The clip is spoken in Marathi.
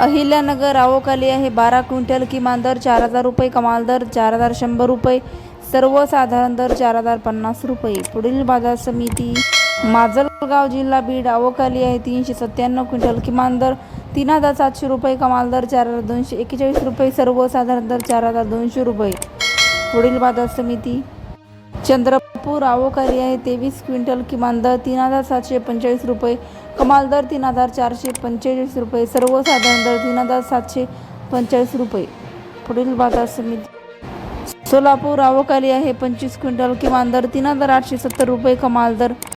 अहिल्यानगर आवोकाली आहे. बारा क्विंटल किमान दर चार हजार रुपये कमाल दर चार हजार शंभर रुपये सर्वसाधारण दर चार हजार पन्नास रुपये. पुढील बाजार समिती माजलगाव जिल्हा बीड आवोकाली आहे. तीनशे सत्त्याण्णव क्विंटल किमान दर तीन हजार सातशे रुपये कमाल दर चार हजार दोनशे एक्केचाळीस रुपये सर्वसाधारण दर चार हजार दोनशे रुपये. पुढील बाजार समिती चंद्रपूर आवकारी आहे. तेवीस क्विंटल किमान दर तीन हजार सातशे पंचेचाळीस रुपये कमाल दर तीन हजार चारशे पंचेचाळीस रुपये सर्वसाधारण दर तीन हजार सातशे पंचेचाळीस रुपये. पुढील बाजार समिती. सोलापूर आवकाली आहे. पंचवीस क्विंटल किमान दर तीन हजार आठशे सत्तर रुपये कमाल दर